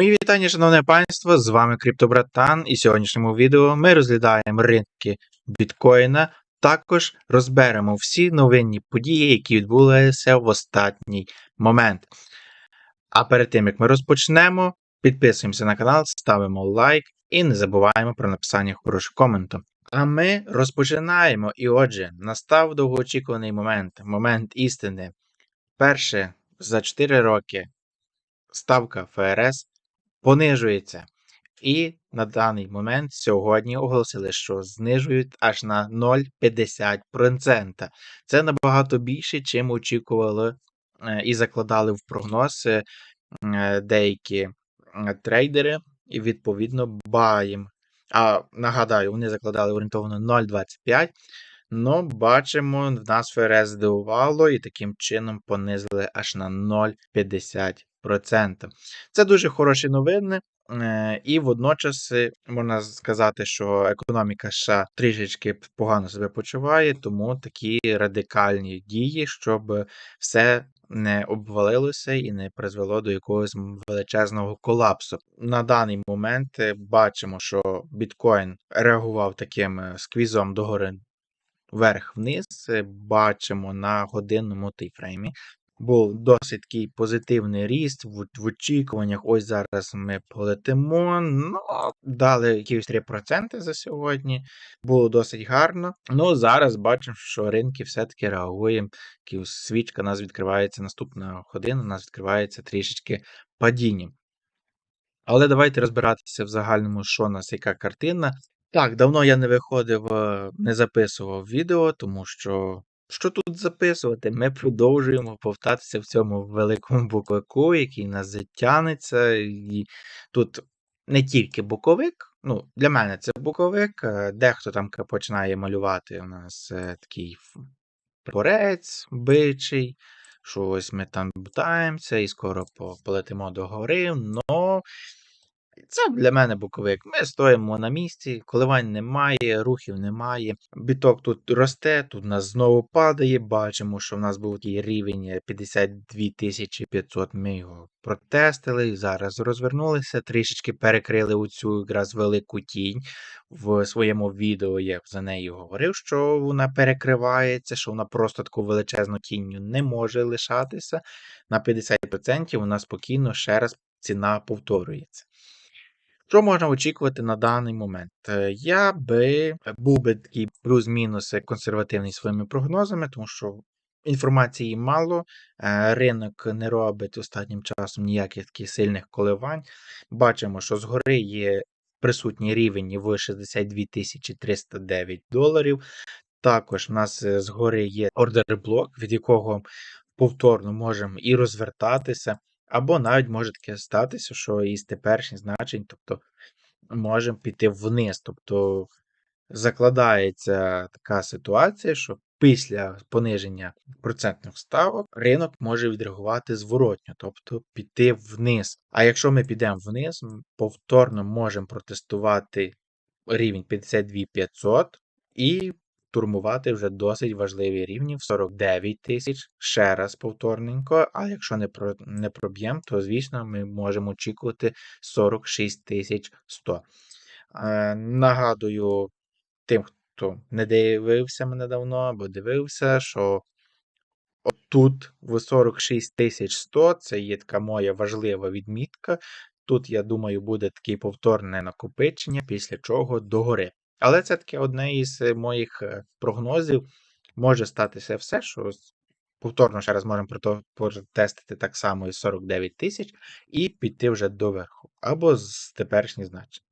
Мої вітання, шановне панство, з вами Криптобратан, і в сьогоднішньому відео ми розглядаємо ринки біткоїна. Також розберемо всі новинні події, які відбулися в останній момент. А перед тим як ми розпочнемо, підписуємося на канал, ставимо лайк і не забуваємо про написання хорошого коменту. А ми розпочинаємо. І отже, настав довгоочікуваний момент, момент істини. Перше за 4 роки ставка ФРС понижується. І на даний момент сьогодні оголосили, що знижують аж на 0,50%. Це набагато більше, чим очікували е, і закладали в прогноз е, деякі е, трейдери, і відповідно баєм. А нагадаю, вони закладали орієнтовно 0,25. Ну, бачимо, в нас ФРС і таким чином понизили аж на 0,50%. Це дуже хороші новини. е, І водночас е, можна сказати, що економіка США трішечки погано себе почуває, тому такі радикальні дії, щоб все не обвалилося і не призвело до якогось величезного колапсу. На даний момент е, бачимо, що біткоін реагував таким сквізом догори вверх-вниз. Е, Бачимо на годинному тайфреймі. Був досить такий позитивний ріст в, в очікуваннях. Ось зараз ми полетимо. Ну, дали якісь 3% за сьогодні. Було досить гарно. Ну, зараз бачимо, що ринки все-таки реагують. Свічка у нас відкривається наступна година, у нас відкривається трішечки падіння. Але давайте розбиратися в загальному, що у нас яка картина. Так, давно я не виходив, е, не записував відео, тому що що тут записувати? Ми продовжуємо повтатися в цьому великому боковику, який нас затягнеться. І тут не тільки боковик, ну, для мене це боковик, е, дехто там починає малювати у нас е, такий прапорець бичий, що ось ми там бутаємося і скоро полетимо до гори. Но це для мене боковик. Ми стоїмо на місці, коливань немає, рухів немає. Біток тут росте, тут у нас знову падає. Бачимо, що в нас був такий рівень 52 500, Ми його протестили зараз розвернулися, трішечки перекрили оцю якраз велику тінь. В своєму відео я за нею говорив, що вона перекривається, що вона просто таку величезну тінню не може лишатися. На 50% вона спокійно ще раз ціна повторюється. Що можна очікувати на даний момент? Е, Я би був би такий плюс-мінус консервативний своїми прогнозами, тому що інформації мало, е, ринок не робить останнім часом ніяких таких сильних коливань. Бачимо, що згори є присутній рівень в 62 309 доларів. Також в нас е, згори є ордер-блок, від якого повторно можемо і розвертатися. Або навіть може таке статися, що із теперішніх значень, тобто можемо піти вниз. Тобто закладається така ситуація, що після пониження процентних ставок ринок може відреагувати зворотньо, тобто піти вниз. А якщо ми підемо вниз, повторно можемо протестувати рівень 52 500 і турмувати вже досить важливі рівні в 49 тисяч. Ще раз повторненько. А якщо не про не проб'ємо, то звісно ми можемо очікувати 46 тисяч 100. Е, нагадую тим, хто не дивився мене давно або дивився, що тут в 46 тисяч 100 це є така моя важлива відмітка. Тут, я думаю, буде таке повторне накопичення, після чого догори. Але це таке одне із е, моїх е, прогнозів. Може статися все, що повторно ще раз можемо протестити так само із 49 тисяч і піти вже доверху, або з теперішніх значень.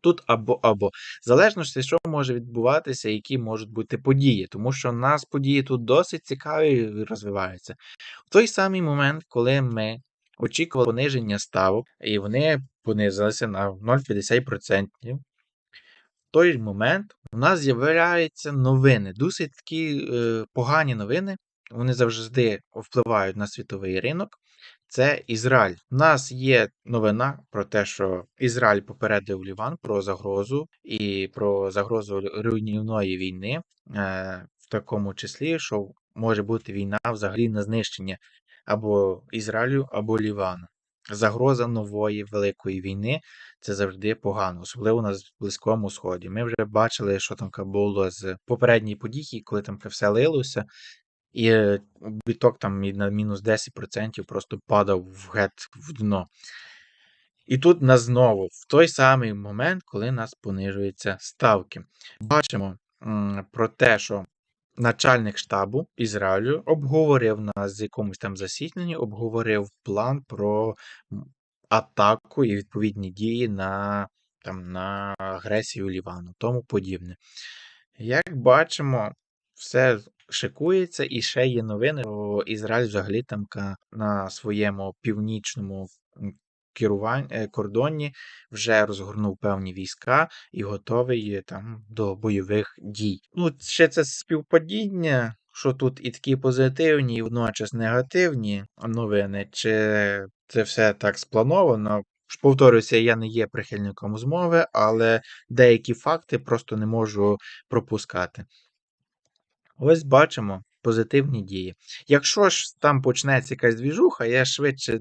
Тут або або. В залежності, що може відбуватися, які можуть бути події, тому що в нас події тут досить цікаві і розвиваються. В той самий момент, коли ми очікували пониження ставок, і вони понизилися на 0,50%, в той момент у нас з'являються новини, досить такі е, погані новини. Вони завжди впливають на світовий ринок. Це Ізраїль. У нас є новина про те, що Ізраїль попередив Ліван про загрозу і про загрозу руйнівної війни, е, в такому числі, що може бути війна взагалі на знищення або Ізраїлю, або Лівану. Загроза нової великої війни це завжди погано, особливо на Близькому Сході. Ми вже бачили, що там було з попередньої події, коли там все лилося, і е, біток там на мінус 10% просто падав в геть в дно. І тут нас знову в той самий момент, коли нас понижуються ставки. Бачимо м, про те, що начальник штабу Ізраїлю обговорив на з якомусь там засіданні, обговорив план про атаку і відповідні дії на, там, на агресію Лівану, тому подібне. Як бачимо, все шикується, і ще є новини, що Ізраїль взагалі там на своєму північному м, керувань, е, кордоні вже розгорнув певні війська і готовий там до бойових дій. Ну, ще це співпадіння, що тут і такі позитивні, і водночас негативні новини, чи це все так сплановано. Повторюся, я не є прихильником змови, але деякі факти просто не можу пропускати. Ось бачимо позитивні дії. Якщо ж там почнеться якась двіжуха, я швидше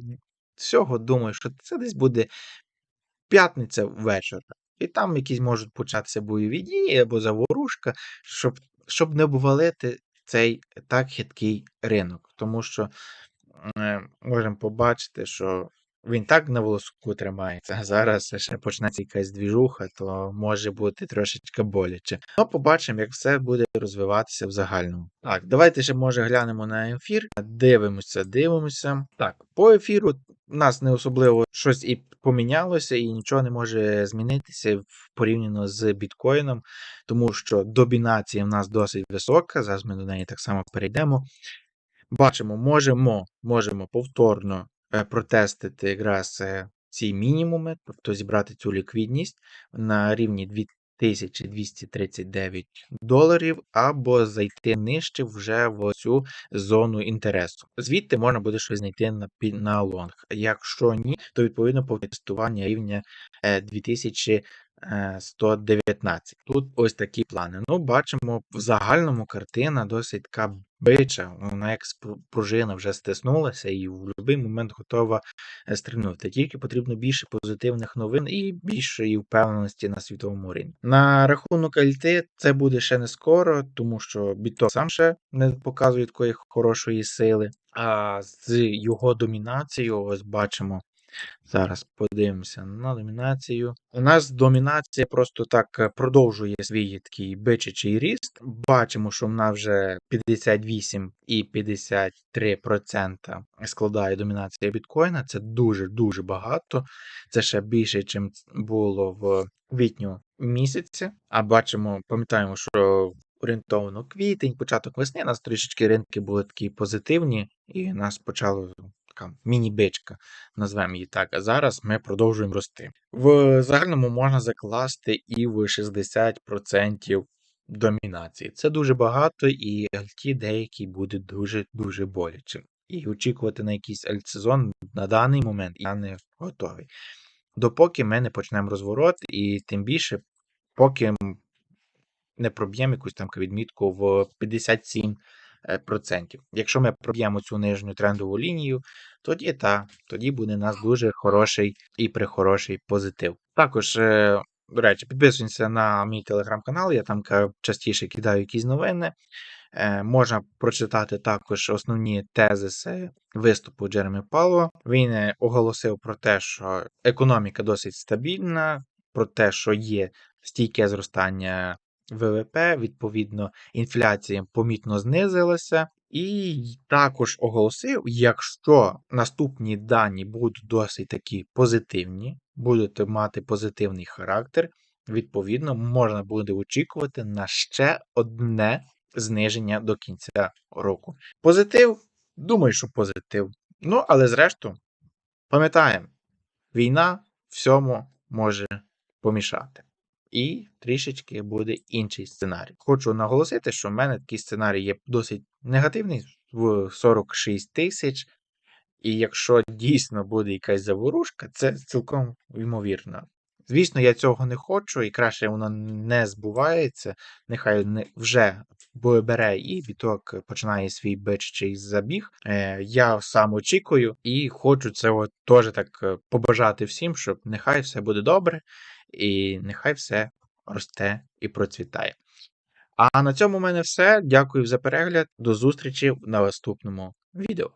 всього думаю, що це десь буде п'ятниця ввечора, І там якісь можуть початися бойові дії або заворушка, щоб, щоб не обвалити цей так хиткий ринок. Тому що е, можемо побачити, що він так на волоску тримається, зараз ще почнеться якась двіжуха, то може бути трошечки боляче. Ну, побачимо, як все буде розвиватися в загальному. Так, давайте ще може глянемо на ефір. Дивимося, дивимося. Так, по ефіру у нас не особливо щось і помінялося, і нічого не може змінитися порівняно з біткоїном, тому що домінація в нас досить висока. Зараз ми до неї так само перейдемо. Бачимо, можемо, можемо повторно е, Э, протестити якраз ці э, мінімуми, тобто зібрати цю ліквідність на рівні 2239 доларів, або зайти нижче вже в цю зону інтересу. Звідти можна буде щось знайти на на лонг. Якщо ні, то відповідно по тестування рівня е, 2000. Е, 119. Тут ось такі плани. Ну, бачимо, в загальному картина досить така бича, вона як пружина вже стиснулася і в будь-який момент готова е, стрільнути. Тільки потрібно більше позитивних новин і більшої впевненості на світовому рівні. На рахунок альти це буде ще не скоро, тому що Біто сам ще не показує такої хорошої сили. А з його домінацією, ось бачимо, Зараз подивимося на домінацію. У нас домінація просто так е, продовжує свій такий бичачий ріст. Бачимо, що вона вже 58 і 53% складає домінація біткоїна. Це дуже-дуже багато. Це ще більше, ніж було в квітню місяці. А бачимо, пам'ятаємо, що орієнтовно квітень, початок весни, у нас трішечки ринки були такі позитивні, і нас почало така міні-бичка назвемо її так. А зараз ми продовжуємо рости. В загальному можна закласти і в 60% домінації. Це дуже багато, і альті деякі буде дуже-дуже боляче. І очікувати на якийсь альтсезон на даний момент я не готовий. Допоки ми не почнемо розворот, і тим більше, поки не проб'ємо якусь там відмітку в 57%. Е. Якщо ми проб'ємо цю нижню трендову лінію, тоді та, тоді буде у нас дуже хороший і прихороший позитив. Також, е, до речі, підписуйтесь на мій телеграм-канал, я там частіше кидаю якісь новини. Е, Можна прочитати також основні тезиси виступу Джеремі Пало. Він оголосив про те, що економіка досить стабільна, про те, що є стійке зростання ВВП, відповідно, інфляція помітно знизилася. І також оголосив, якщо наступні дані будуть досить такі позитивні, будуть мати позитивний характер, відповідно, можна буде очікувати на ще одне зниження до кінця року. Позитив? Думаю, що позитив. Ну, але зрештою, пам'ятаємо, війна всьому може помішати. І трішечки буде інший сценарій. Хочу наголосити, що в мене такий сценарій є досить негативний в 46 тисяч. І якщо дійсно буде якась заворушка, це цілком ймовірно. Звісно, я цього не хочу, і краще воно не збувається. Нехай не вже бере і біток починає свій бичий забіг. Е, я сам очікую і хочу от теж так е, побажати всім, щоб нехай все буде добре, і нехай все росте і процвітає. А на цьому в мене все. Дякую за перегляд. До зустрічі в наступному відео.